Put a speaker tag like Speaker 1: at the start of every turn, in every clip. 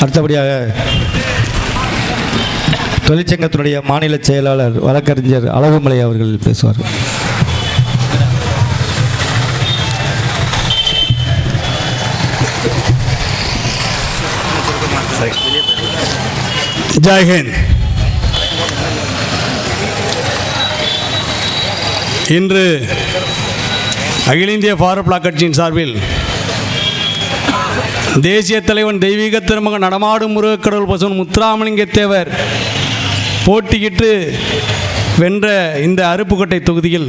Speaker 1: அடுத்தபடியாக தொழிற்சங்கத்தினுடைய மாநில செயலாளர் வழக்கறிஞர் அழகுமலை அவர்கள் பேசுவார்.
Speaker 2: ஜெய்ஹிந்த் இன்று அகில இந்திய ஃபாரூக் பிளாக் கட்சியின் சார்பில் தேசிய தலைவன் தெய்வீக திருமக நடமாடும் முருகக்கடவுள் பசுவன் முத்துராமலிங்க தேவர் போட்டியிட்டு வென்ற இந்த அருப்புக்கோட்டை தொகுதியில்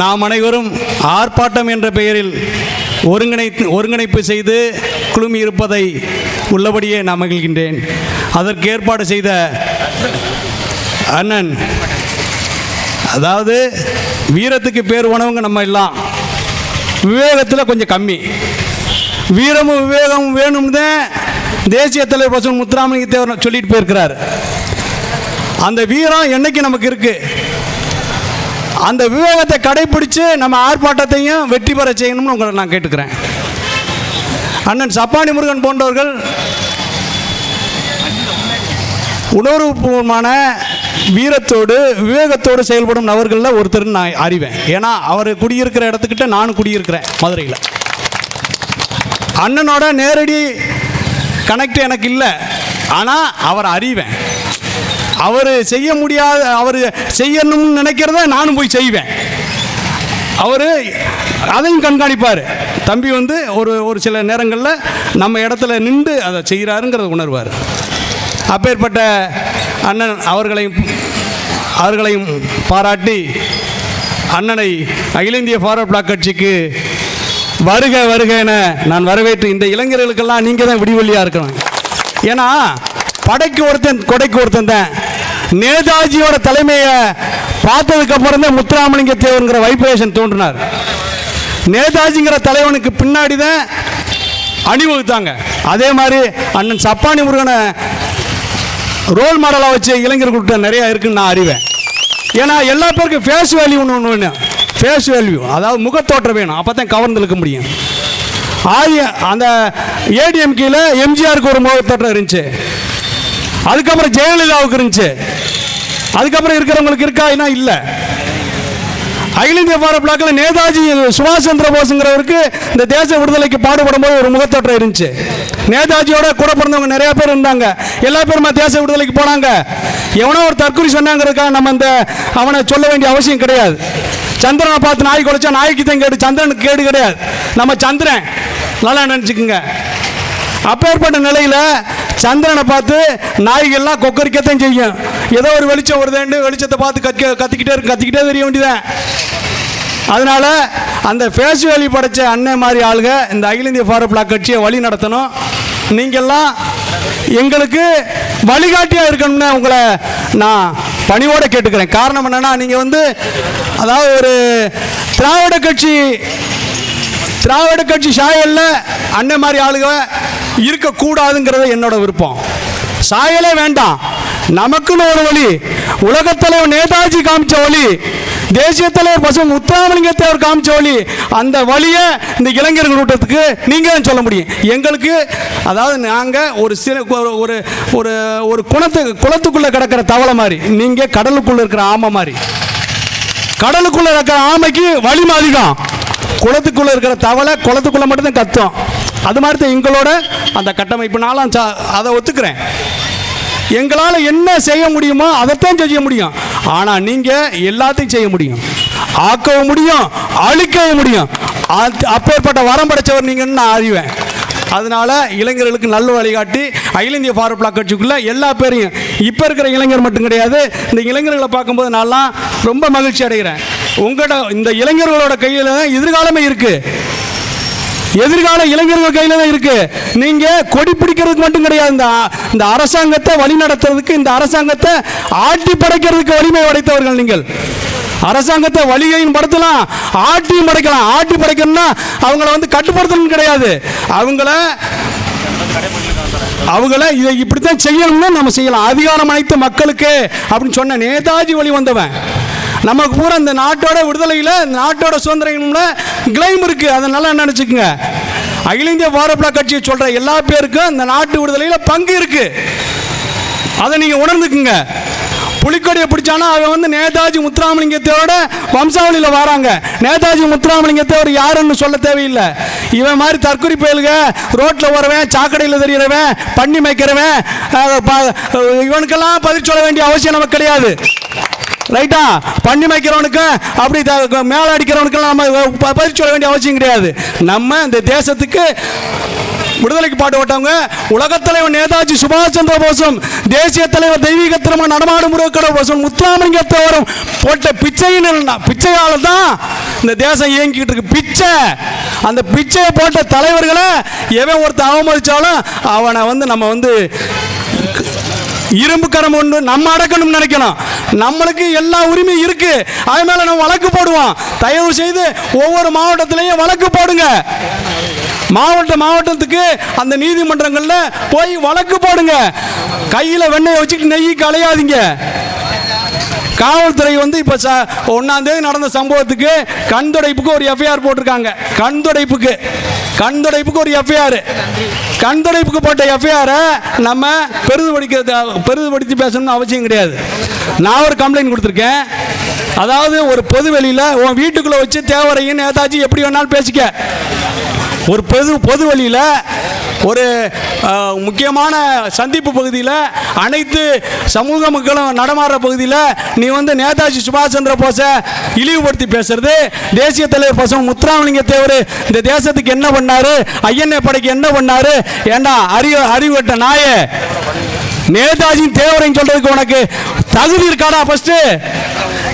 Speaker 2: நாம் அனைவரும் ஆர்ப்பாட்டம் என்ற பெயரில் ஒருங்கிணைத்து ஒருங்கிணைப்பு செய்து குழுமி இருப்பதை உள்ளபடியே நான் மகிழ்கின்றேன். அதற்கு ஏற்பாடு செய்த அண்ணன் அதாவது வீரத்துக்கு பேர் உணவுங்க நம்ம எல்லாம். விவேகத்தில் கொஞ்சம் கம்மி. வீரமும் விவேகமும் வேணும்னு தான் தேசிய தலைவர் பசுவன் முத்துராமலிங்க தேவர் சொல்லிட்டு போயிருக்கிறார். அந்த வீரம் என்னைக்கு நமக்கு இருக்குது அந்த விவேகத்தை கடைபிடிச்சு நம்ம ஆர்ப்பாட்டத்தையும் வெற்றி பெற செய்யணும்னு உங்களை நான் கேட்டுக்கிறேன். அண்ணன் சப்பானி முருகன் போன்றவர்கள் உணர்வுபூர்வமான வீரத்தோடு விவேகத்தோடு செயல்படும் நபர்களில் ஒருத்தர் நான் அறிவேன். ஏன்னா அவர் குடியிருக்கிற இடத்துக்கிட்ட நானும் குடியிருக்கிறேன் மதுரையில். அண்ணனோட நேரடி கனெக்ட் எனக்கு இல்லை. ஆனால் அவர் அறிவேன். அவர் செய்ய முடியாத அவர் செய்யணும்னு நினைக்கிறத நானும் போய் செய்வேன். அவர் அதையும் கண்காணிப்பார். தம்பி வந்து ஒரு ஒரு சில நேரங்களில் நம்ம இடத்துல நின்று அதை செய்கிறாருங்கிறத உணர்வார். அப்பேற்பட்ட அண்ணன் அவர்களையும் அவர்களையும் பாராட்டி அண்ணனை அகில இந்திய ஃபார்வர்ட் பிளாக் கட்சிக்கு வருக வருக என நான் வரவேற்று இந்த இளைஞர்களுக்கெல்லாம் நீங்கள் தான் விடிவெள்ளியாக இருக்கணும். ஏன்னா படைக்கு ஒருத்தன் கொடைக்கு ஒருத்தன் தான். நேதாஜியோட தலைமையை பார்த்ததுக்கு அப்புறம் தான் முத்துராமலிங்க தேவருங்கிற வைப்ரேஷன் தோன்றினார். நேதாஜிங்கிற தலைவனுக்கு பின்னாடி தான் அணிவகுத்தாங்க. அதே மாதிரி அண்ணன் சப்பானி முருகனை ரோல் மாடலாக வச்சு இளைஞர்கள்கிட்ட நிறையா இருக்குன்னு நான் அறிவேன். ஏன்னா எல்லா பேருக்கும் ஃபேஸ் வேல்யூ ஒன்று ஒன்று ஒன்று ஃபேஸ் வேல்யூ அதாவது முகத்தோற்றம் வேணும். அப்போ தான் கவர்ந்து முடியும். ஆதி அந்த ஏடிஎம்கேல எம்ஜிஆருக்கு ஒரு முகத்தோற்றம் இருந்துச்சு. அதுக்கப்புறம் ஜெயலலிதாவுக்கு இருந்துச்சு. அதுக்கப்புறம் இருக்கிறவங்களுக்கு இருக்கா ஏன்னா இல்லை. அகில இந்திய பாரத பிளாக்ல நேதாஜி சுபாஷ் சந்திர போஸ்ங்கிறவருக்கு இந்த தேச விடுதலைக்கு பாடுபடும் போது ஒரு முகத்தோற்றம் இருந்துச்சு. நேதாஜியோட கூட பிறந்தவங்க நிறைய பேர் இருந்தாங்க. எல்லா பேருமா தேச விடுதலைக்கு போனாங்க. எவனோ ஒரு தற்கொலை சொன்னாங்கிறதுக்காக நம்ம இந்த அவனை சொல்ல வேண்டிய அவசியம் கிடையாது. சந்திரனை பார்த்து நாய் குலைச்சா நாய்க்கு தான் கேடு சந்திரனுக்கு கேடு கிடையாது. நம்ம சந்திரன். நல்லா நினச்சிக்கோங்க. அப்பேற்பட்ட நிலையில் சந்திரனை பார்த்து நாய்கள்லாம் கொக்கரிக்கத்தான் செய்யும். ஏதோ ஒரு வெளிச்சம் வருதுன்னு வெளிச்சத்தை பார்த்து கத்திக்க கத்திக்கிட்டே இருக்கு கத்திக்கிட்டே தெரிய வேண்டியதான் அதனால அந்த ஃபேஸ் வேலி படைச்ச அண்ணன் மாதிரி ஆளுங்க இந்த அகில இந்திய ஃபாரூக் பிளாக் கட்சியை வழி நடத்தணும். நீங்கள்லாம் எங்களுக்கு வழிகாட்டியாக இருக்கணும்னு உங்களை நான் பணிவோடு கேட்டுக்கிறேன். காரணம் என்னன்னா நீங்கள் வந்து அதாவது ஒரு திராவிட கட்சி திராவிட கட்சி சாயலில் அண்ணன் மாதிரி ஆளுங்க இருக்கக்கூடாதுங்கிறது என்னோட விருப்பம். சாயலே வேண்டாம். நமக்குன்னு ஒரு வழி உலகத்தலைவர் நேதாஜி காமிச்ச வழி தேசிய தலைவர் பசு முத்துராமலிங்க தேவர் காமிச்ச வழி அந்த வழியை இந்த இளைஞர்கள் கூட்டத்துக்கு நீங்கள் தான் சொல்ல முடியும். எங்களுக்கு அதாவது நாங்கள் ஒரு சில ஒரு ஒரு ஒரு குணத்து குளத்துக்குள்ளே கிடக்கிற தவளை மாதிரி நீங்கள் கடலுக்குள்ளே இருக்கிற ஆமை மாதிரி. கடலுக்குள்ளே இருக்கிற ஆமைக்கு வலிமை அதிகம் குளத்துக்குள்ளே இருக்கிற தவளை குளத்துக்குள்ளே மட்டும்தான் கத்தும். அது மாதிரி தான் எங்களோட அந்த கட்டமைப்புனாலும் அதை ஒத்துக்கிறேன். எங்களால் என்ன செய்ய முடியுமோ அதைத்தான் செய்ய முடியும். ஆனால் நீங்கள் எல்லாத்தையும் செய்ய முடியும். ஆக்கவும் முடியும் அழிக்கவும் முடியும். அப்பேற்பட்ட வரம் படைச்சவர் நீங்கன்னு நான் அறிவேன். அதனால இளைஞர்களுக்கு நல்ல வழிகாட்டி அகில இந்திய ஃபாரூக் பிளாக் கட்சிக்குள்ளே எல்லா பேரையும் இப்போ இருக்கிற இளைஞர் மட்டும் கிடையாது இந்த இளைஞர்களை பார்க்கும்போது நான்லாம் ரொம்ப மகிழ்ச்சி அடைகிறேன். உங்களோட இந்த இளைஞர்களோட கையில் தான் எதிர்காலமே இருக்குது எதிர்கால இளைஞர்கள் கையில தான் இருக்கு. நீங்க கொடி பிடிக்கிறதுக்கு மட்டும் கிடையாது. இந்த இந்த அரசாங்கத்தை வழி நடத்துறதுக்கு இந்த அரசாங்கத்தை ஆட்டி படைக்கிறதுக்கு வலிமை படைத்தவர்கள் நீங்கள். அரசாங்கத்தை வழியையும் படுத்தலாம் ஆட்டியும் படைக்கலாம். ஆட்டி படைக்கணும்னா அவங்கள வந்து கட்டுப்படுத்தணும் கிடையாது. அவங்கள அவங்கள இதை இப்படித்தான் செய்யணும்னு நம்ம செய்யலாம். அதிகாரம் அனைத்து மக்களுக்கு அப்படின்னு சொன்ன நேதாஜி வழி வந்தவன். நமக்கு பூரா இந்த நாட்டோட விடுதலையில் இந்த நாட்டோட சுதந்திரம்ல கிளைம் இருக்குது அதை நல்லா நினச்சிக்கோங்க. அகில இந்திய பாரப்லா கட்சியை சொல்கிற எல்லா பேருக்கும் இந்த நாட்டு விடுதலையில் பங்கு இருக்குது அதை நீங்கள் உணர்ந்துக்குங்க. புலிக்கொடியை பிடிச்சானா அவன் வந்து நேதாஜி முத்துராமலிங்கத்தோட வம்சாவளியில் வராங்க. நேதாஜி முத்துராமலிங்கத்தை அவர் யாருன்னு சொல்ல தேவையில்லை. இவன் மாதிரி தற்கொலை பயலுக ரோட்டில் வரவன் சாக்கடையில் தெரிகிறவன் பண்ணி மேய்க்கிறவன் இவனுக்கெல்லாம் பதில் சொல்ல வேண்டிய அவசியம் நமக்கு கிடையாது. ரைட்டா பண்ணி வைக்கிறவனுக்கு அப்படி த- மேல அடிக்கிறவனுக்கெல்லாம் நம்ம ப- பதில் சொல்ல வேண்டிய அவசியம் கிடையாது. நம்ம இந்த தேசத்துக்கு விடுதலைக்கு பாட்டு ஓட்டவங்க உலகத் தலைவர் நேதாஜி சுபாஷ் சந்திர போஸும் தேசிய தலைவர் தெய்வீக திருமண நடமாடும் போசும் போஸும் முத்துராமலிங்கத்தவரும் போட்ட பிச்சையின் பிச்சையால் தான் இந்த தேசம் இயங்கிட்டு இருக்கு. பிச்சை. அந்த பிச்சையை போட்ட தலைவர்களை எவன் ஒருத்தன் அவமதிச்சாலும் அவனை வந்து நம்ம வந்து இரும்பு கரம் ஒன்று நம்ம அடக்கணும்னு நினைக்கணும். நம்மளுக்கு எல்லா உரிமையும் இருக்கு. அது மேல நம்ம வழக்கு போடுவோம் தயவு செய்து ஒவ்வொரு மாவட்டத்திலையும் வழக்கு போடுங்க. மாவட்ட மாவட்டத்துக்கு அந்த நீதிமன்றங்களில் போய் வழக்கு போடுங்க. கையில் வெண்ணெயை வச்சுட்டு நெய் கலையாதீங்க காவல்துறை வந்து இப்போ ச ஒன்றாந்தேதி நடந்த சம்பவத்துக்கு கண் துடைப்புக்கு ஒரு எஃப்ஐஆர் போட்டிருக்காங்க. கண் துடைப்புக்கு கண் துடைப்புக்கு ஒரு எஃப்ஐஆர் கண் துடைப்புக்கு போட்ட எஃப்ஐஆரை நம்ம பெரிதுபடிக்க பெரிதுபடுத்தி பேசணும்னு அவசியம் கிடையாது. நான் ஒரு கம்ப்ளைண்ட் கொடுத்துருக்கேன். அதாவது ஒரு பொது வெளியில் உன் வீட்டுக்குள்ளே வச்சு தேவரையும் நேதாஜி எப்படி வேணாலும் பேசிக்க. ஒரு பொது பொது வழியில் ஒரு முக்கியமான சந்திப்பு பகுதியில் அனைத்து சமூக மக்களும் நடமாடுற பகுதியில் நீ வந்து நேதாஜி சுபாஷ் சந்திர போஸை இழிவுபடுத்தி பேசுறது. தேசிய தலைவர் பசங்க முத்துராமலிங்க தேவர் இந்த தேசத்துக்கு என்ன பண்ணாரு? ஐயன்ஏ படைக்கு என்ன பண்ணாரு? ஏண்டா அறிவு அறிவுட்ட நாயே? நேதாஜியின் தேவரையும் சொல்றதுக்கு உனக்கு தகுதி இருக்காடா ஃபஸ்ட்டு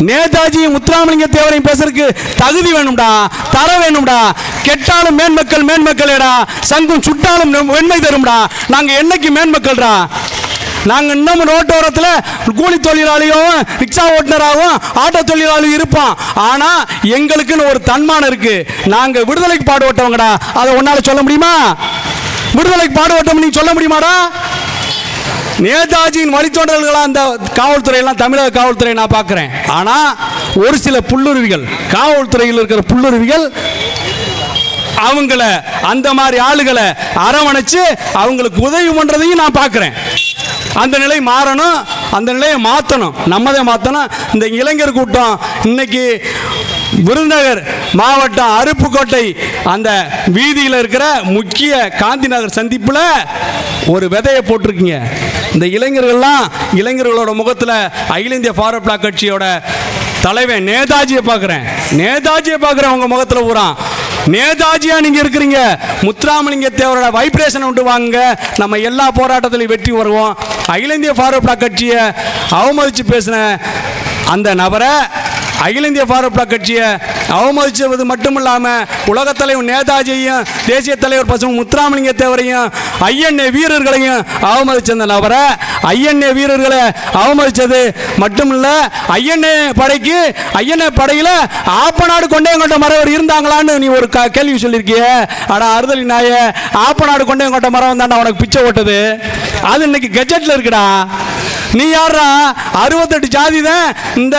Speaker 2: நேதாஜி முத்துராமலிங்க தேவரையும் பேசுறதுக்கு தகுதி வேணும்டா தர வேணும்டா. கெட்டாலும் மேன்மக்கள் மேன்மக்களேடா. சங்கம் சுட்டாலும் வெண்மை தரும்டா. நாங்கள் என்னைக்கு மேன்மக்கள்டா? நாங்கள் இன்னமும் ரோட்டோரத்தில் கூலி தொழிலாளியும் ரிக்ஷா ஓட்டுநராகவும் ஆட்டோ தொழிலாளியும் இருப்போம். ஆனால் எங்களுக்குன்னு ஒரு தன்மானம் இருக்குது நாங்கள் விடுதலைக்கு பாடுபட்டவங்கடா. அதை உன்னால் சொல்ல முடியுமா? விடுதலைக்கு பாடுபட்டோம் நீங்கள் சொல்ல முடியுமாடா? நேதாஜியின் வழித்தோன்றல்களா அந்த காவல்துறையெல்லாம் தமிழக காவல்துறை நான் பார்க்குறேன். ஆனால் ஒரு சில புல்லுருவிகள் காவல்துறையில் இருக்கிற புல்லுருவிகள் அவங்கள அந்த மாதிரி ஆளுகளை அரவணைச்சு அவங்களுக்கு உதவி பண்ணுறதையும் நான் பார்க்குறேன். அந்த நிலை மாறணும் அந்த நிலையை மாற்றணும் நம்மதே மாற்றணும் இந்த இளைஞர் கூட்டம் இன்னைக்கு விருதுநகர் மாவட்டம் அருப்புக்கோட்டை அந்த வீதியில் இருக்கிற முக்கிய காந்தி நகர் சந்திப்பில் ஒரு விதையை போட்டிருக்கீங்க. இந்த இளைஞர்கள்லாம் இளைஞர்களோட முகத்தில் அகில இந்திய ஃபார்வர்ட் பிளாக் கட்சியோட தலைவன் நேதாஜியை பார்க்குறேன். நேதாஜியை பார்க்குறேன் உங்கள் முகத்தில் பூரா. நேதாஜியா நீங்க இருக்கிறீங்க. முத்துராமலிங்க தேவரோட வைப்ரேஷன் உண்டு வாங்க. நம்ம எல்லா போராட்டத்திலையும் வெற்றி வருவோம் அகில இந்திய ஃபார்வர்ட் பிளாக் கட்சியை அவமதிச்சு பேசின அந்த நபரை அகில இந்திய ஃபார்வர்ட் பிளாக் கட்சியை அவமதிச்சது மட்டும் இல்லாமல் உலகத் தலைவர் நேதாஜியையும் தேசிய தலைவர் பசும முத்துராமலிங்க தேவரையும் ஐஎன்ஏ வீரர்களையும் அவமதிச்ச நபரை ஐஎன்ஏ வீரர்களை அவமதித்தது மட்டும் இல்லை ஐஎன்ஏ படைக்கு ஐஎன்ஏ படையில் ஆப்பநாடு கொண்டையங்கோட்டை மரவர் இருந்தாங்களான்னு நீ ஒரு க- கேள்வி சொல்லியிருக்கிய. அடா அறுதலி நாய ஆப்பநாடு கொண்டையங்கோட்டை மரம் தாண்டா உனக்கு பிச்சை ஓட்டுது? அது இன்னைக்கு கெஜெட்டில் இருக்குடா. நீ யாரா அறுபத்தெட்டு ஜாதி தான் இந்த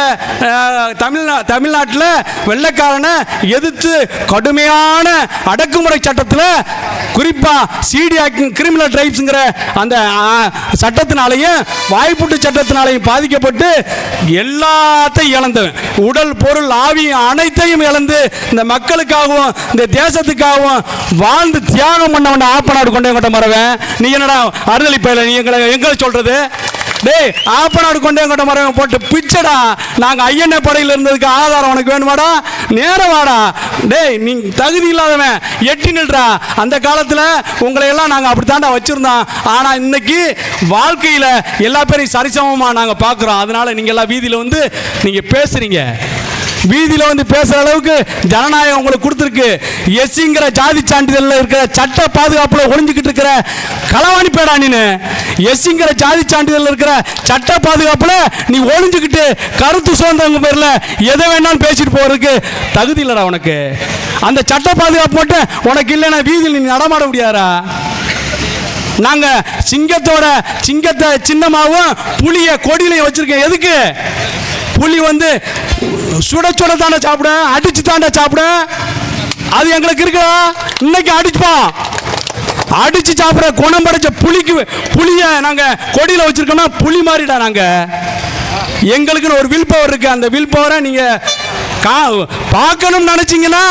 Speaker 2: தமிழ்நா தமிழ்நாட்டில் வெள்ளைக்காரனை எதிர்த்து கடுமையான அடக்குமுறை சட்டத்தில் குறிப்பாக சிடி ஆக்டிங் கிரிமினல் ட்ரைப்ஸுங்கிற அந்த சட்டத்தினாலையும் வாய்ப்புட்டு சட்டத்தினாலையும் பாதிக்கப்பட்டு எல்லாத்தையும் இழந்தவன். உடல் பொருள் ஆவி அனைத்தையும் இழந்து இந்த மக்களுக்காகவும் இந்த தேசத்துக்காகவும் வாழ்ந்து தியாகம் பண்ணவன் ஆப்பனாடு கொண்டே கொண்ட மறவன். நீ என்னடா அறுதலி பயில நீ எங்களை எங்களை சொல்றது? டேய் ஆப்பனாடு கொண்டே கொண்ட மரம் போட்டு பிச்சடா. நாங்கள் ஐயன்ன படையில் இருந்ததுக்கு ஆதாரம் உனக்கு வேணுமாடா? நேரம் வாடா. டேய் நீ தகுதி இல்லாதவன் எட்டி நில்றா. அந்த காலத்தில் உங்களை எல்லாம் நாங்க அப்படித்தாண்டா வச்சுருந்தோம். ஆனால் இன்னைக்கு வாழ்க்கையில் எல்லா பேரையும் சரிசமமாக நாங்கள் பார்க்குறோம் அதனால நீங்கள் எல்லாம் வீதியில் வந்து நீங்கள் பேசுகிறீங்க வீதியில் வந்து பேசுகிற அளவுக்கு ஜனநாயகம் உங்களுக்கு கொடுத்துருக்கு. எஸ்சிங்கிற ஜாதி சான்றிதழில் இருக்கிற சட்ட பாதுகாப்பில் ஒழிஞ்சுக்கிட்டு இருக்கிற களவாணி பேடா நீனு. எஸ்சிங்கிற ஜாதி சான்றிதழில் இருக்கிற சட்ட பாதுகாப்பில் நீ ஒழிஞ்சுக்கிட்டு கருத்து சுதந்திரங்க பேரில் எதை வேணாலும் பேசிட்டு போகிறதுக்கு தகுதி இல்லைடா உனக்கு. அந்த சட்ட பாதுகாப்பு மட்டும் உனக்கு இல்லைன்னா வீதியில் நீ நடமாட முடியாதா நாங்க சிங்கத்தோட சிங்கத்தை சின்னமாகவும் புளிய கொடியிலையும் வச்சிருக்கோம் எதுக்கு? புலி வந்து சுட சுட தாண்டா சாப்பிடும் அடிச்சு தாண்டா சாப்பிடும் அது எங்களுக்கு இருக்கா இன்னைக்கு அடிச்சுப்போம் அடிச்சு சாப்பிட்ற குணம் படைச்ச புளிக்கு புளிய நாங்க கொடியில வச்சிருக்கோம்னா புளி மாதிரிடா நாங்க. எங்களுக்குன்னு ஒரு வில் பவர் இருக்கு. அந்த வில் பவரை நீங்க கா பார்க்கணும்னு நினைச்சீங்கன்னா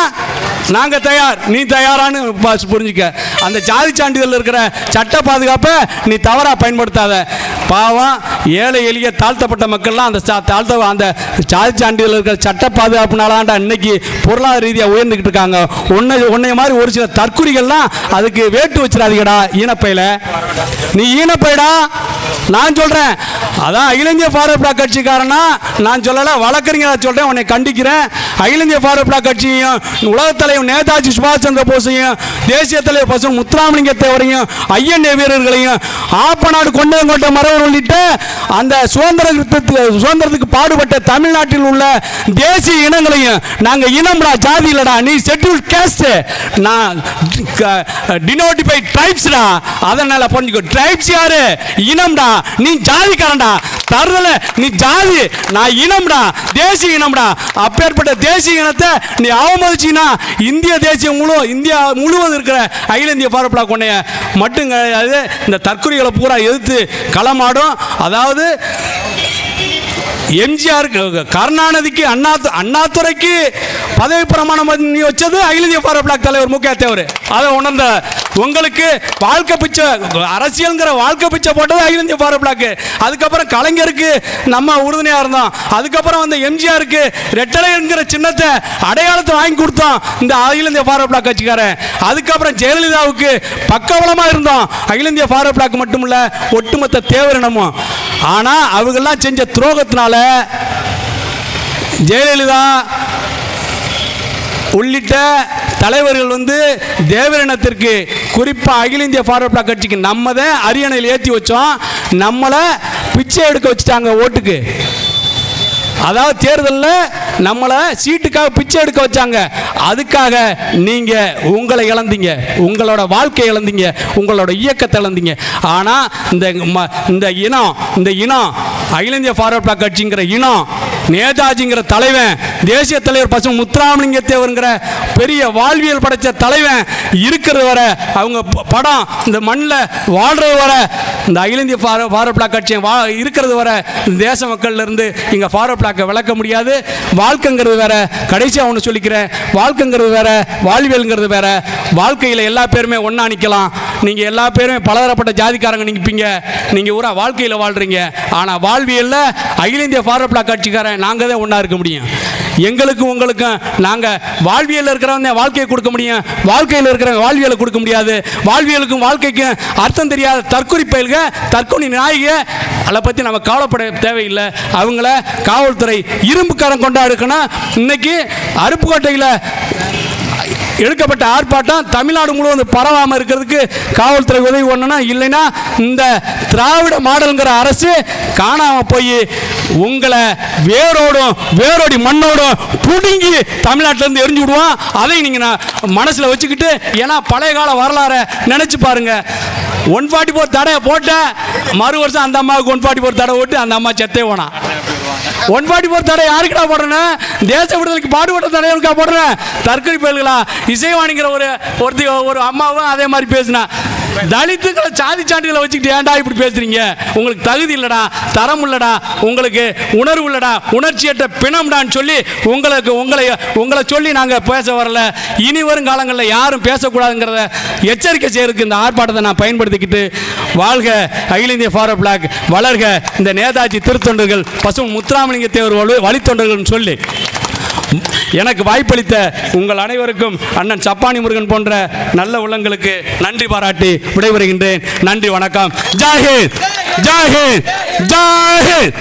Speaker 2: நாங்க தயார். நீ தயாரான்னு பாஸ் புரிஞ்சுக்க. அந்த ஜாதி சான்றிதழ் இருக்கிற சட்ட பாதுகாப்பை நீ தவறா பயன்படுத்தாத. பாவம் ஏழை எளிய தாழ்த்தப்பட்ட மக்கள்லாம் அந்த சா- தாழ்த்த அந்த சாதி சான்றிதழ் இருக்கிற சட்ட பாதுகாப்புனாலாண்டா இன்னைக்கு பொருளாதார ரீதியாக உயர்ந்துக்கிட்டு இருக்காங்க. உன்னை உன்னைய மாதிரி ஒரு சில தற்குறிகள்லாம் அதுக்கு வேட்டு வச்சிடாதீங்கடா ஈனப்பையில. நீ ஈனப்பைடா நான் சொல்கிறேன் அதான் அகில இந்திய ஃபார்வர்ட் பிளாக் கட்சிக்காரனா நான் சொல்லலை வழக்கறிஞரா சொல்கிறேன் உன்னை கண்டிக்கிறேன். அகில இந்திய ஃபார்வர்ட் பிளாக் கட்சியையும் உலகத் தலைவர் நேதாஜி சுபாஷ் சந்திர போஸையும் தேசிய தலைவர் பசு முத்துராமலிங்க தேவரையும் ஐயன் வீரர்களையும் ஆப்பநாடு கொண்டது கொண்ட மரவர் உள்ளிட்ட அந்த சுதந்திரத்துக்கு சுதந்திரத்துக்கு பாடுபட்ட தமிழ்நாட்டில் உள்ள தேசிய இனங்களையும் நாங்க இனம்டா ஜாதி இல்லடா நீ ஷெட்யூல் கேஸ்ட் நான் டினோட்டிஃபை ட்ரைப்ஸ்டா அதனால புரிஞ்சுக்கோ ட்ரைப்ஸ் யாரு? இனம்டா நீ ஜாதிக்காரன்டா. தருதல. நீ ஜாதி நான் இனம்டா தேசிய இனம்டா. அப்பேற்பட்ட தேசிய இனத்தை நீ அவமதிச்சின்னா இந்திய தேசியம் முழு இந்தியா முழுவதும் இருக்கிற அகில இந்திய பரப்பலா கொண்டைய மட்டும் கிடையாது. இந்த தற்கொலைகளை பூரா எதிர்த்து களமாடும். அதாவது எம்ஜிஆர் கருணாநிதிக்கு அண்ணா அண்ணாத்துறைக்கு பதவி பிரமாணம் பண்ணி வச்சது அகில இந்திய ஃபாரோ பிளாக் தலைவர் மு க தேவர் அதை உணர்ந்த உங்களுக்கு வாழ்க்கை பிச்சை அரசியல்ங்கிற வாழ்க்கை பிச்சை போட்டது அகில இந்திய ஃபாரோ பிளாக் அதுக்கப்புறம் கலைஞருக்கு நம்ம உறுதுணையாக இருந்தோம். அதுக்கப்புறம் வந்து எம்ஜிஆருக்கு ரெட்டலைங்கிற சின்னத்தை அடையாளத்தை வாங்கி கொடுத்தோம் இந்த அகில இந்திய ஃபாரோ பிளாக் கட்சிக்காரன். அதுக்கப்புறம் ஜெயலலிதாவுக்கு பக்கபலமாக இருந்தோம். அகில இந்திய ஃபாரோ பிளாக் மட்டுமில்ல ஒட்டுமொத்த தேவரினமும் ஆனால் அவங்கெல்லாம் செஞ்ச துரோகத்தினால ஜெயலலிதா உள்ளிட்ட தலைவர்கள் வந்து தேவரினத்திற்கு குறிப்பாக அகில இந்திய ஃபார்வர்ட் பிளாக் கட்சிக்கு நம்ம தான் அரியணையில் ஏற்றி வச்சோம். நம்மளை பிச்சை எடுக்க வச்சுட்டாங்க ஓட்டுக்கு. அதாவது தேர்தலில் நம்மளை சீட்டுக்காக பிச்சை எடுக்க வச்சாங்க. அதுக்காக நீங்கள் உங்களை இழந்தீங்க. உங்களோட வாழ்க்கை இழந்தீங்க. உங்களோட இயக்கத்தை இழந்தீங்க. ஆனால் இந்த ம- இந்த இனம் இந்த இனம் அகில இந்திய ஃபார்வர்ட் பிளாக் கட்சிங்கிற இனம் நேதாஜிங்கிற தலைவன் தேசிய தலைவர் பசு முத்துராமலிங்க தேவருங்கிற பெரிய வாழ்வியல் படைத்த தலைவன் இருக்கிறது வரை அவங்க படம் இந்த மண்ணில் வாழ்றது வரை இந்த அகில இந்திய ஃபார ஃபார்வர்ட் பிளாக் கட்சி வா இருக்கிறது வர தேச மக்கள்லேருந்து இங்கே ஃபார்வர்ட் பிளாக்கை விளக்க முடியாது. வாழ்க்கைங்கிறது வேற கடைசியாக ஒன்று சொல்லிக்கிறேன். வாழ்க்கைங்கிறது வேற வாழ்வியல்ங்கிறது வேற. வாழ்க்கையில் எல்லா பேருமே ஒன்றா நிற்கலாம் நீங்கள் எல்லா பேருமே பலதரப்பட்ட ஜாதிக்காரங்க நிற்பீங்க நீங்கள் ஊரா வாழ்க்கையில் வாழ்கிறீங்க ஆனால் வாழ்வியலில் அகில இந்திய ஃபார்வர்ட் பிளாக் கட்சிக்காரன் நாங்கள் தான் ஒன்றா இருக்க முடியும். எங்களுக்கும் உங்களுக்கும் நாங்கள் வாழ்வியலில் இருக்கிறவங்க வாழ்க்கையை கொடுக்க முடியும். வாழ்க்கையில் இருக்கிறவங்க வாழ்வியலை கொடுக்க முடியாது. வாழ்வியலுக்கும் வாழ்க்கைக்கும் அர்த்தம் தெரியாத தற்கொலை பயில்க தற்கொலை நாயக அதை பற்றி நம்ம கவலைப்பட தேவையில்லை. அவங்கள காவல்துறை இரும்புக்காரன் கொண்டாடுக்கணும். இன்னைக்கு அருப்புக்கோட்டையில் எடுக்கப்பட்ட ஆர்ப்பாட்டம் தமிழ்நாடு முழுவதும் பரவாமல் இருக்கிறதுக்கு காவல்துறை உதவி ஒன்றுனா இல்லைன்னா இந்த திராவிட மாடலுங்கிற அரசு காணாமல் போய் உங்களை வேரோடும் வேரோடி மண்ணோடும் புடுங்கி தமிழ்நாட்டிலேருந்து எரிஞ்சு விடுவோம் அதை நீங்கள் நான் மனசில் வச்சுக்கிட்டு ஏன்னா பழைய கால வரலாறை நினச்சி பாருங்க. ஒன் ஃபார்ட்டி ஃபோர் தடையை போட்டேன். மறு வருஷம் அந்த அம்மாவுக்கு ஒன் ஃபார்ட்டி ஃபோர் தடை போட்டு அந்த அம்மா செத்தே போனான். ஒன் ஃபார்ட்டி ஃபோர் தடை யாருக்குடா போடுறேன் தேச விடுதலைக்கு பாடுபட்ட தடைகளுக்கா போடுறேன்? தற்கொலை பயல்களா? இசைவாணிங்கிற ஒரு ஒருத்தி ஒரு அம்மாவும் அதே மாதிரி பேசினா. தலித்துக்களை சாதி சான்றிதழை வச்சுக்கிட்டு ஏன்டா இப்படி பேசுறீங்க? உங்களுக்கு தகுதி இல்லடா தரம் இல்லடா உங்களுக்கு உணர்வு இல்லடா உணர்ச்சியற்ற பிணம்டான்னு சொல்லி உங்களுக்கு உங்களை உங்களை சொல்லி நாங்கள் பேச வரல. இனி வரும் காலங்களில் யாரும் பேசக்கூடாதுங்கிறத எச்சரிக்கை செய்யறதுக்கு இந்த ஆர்ப்பாட்டத்தை நான் பயன்படுத்திக்கிட்டு வாழ்க அகில இந்திய ஃபாரோ பிளாக் வளர்க இந்த நேதாஜி திருத்தொண்டர்கள் பசு முத்துராமலிங்க தேவர் வலு வழித்தொண்டர்கள்னு சொல்லி. எனக்கு வாய்ப்பளித்த உங்கள் அனைவருக்கும் அண்ணன் சப்பானி முருகன் போன்ற நல்ல உள்ளங்களுக்கு நன்றி பாராட்டி விடைபெறுகின்றேன். நன்றி வணக்கம். ஜாஹித்! ஜாஹித்! ஜாஹித்!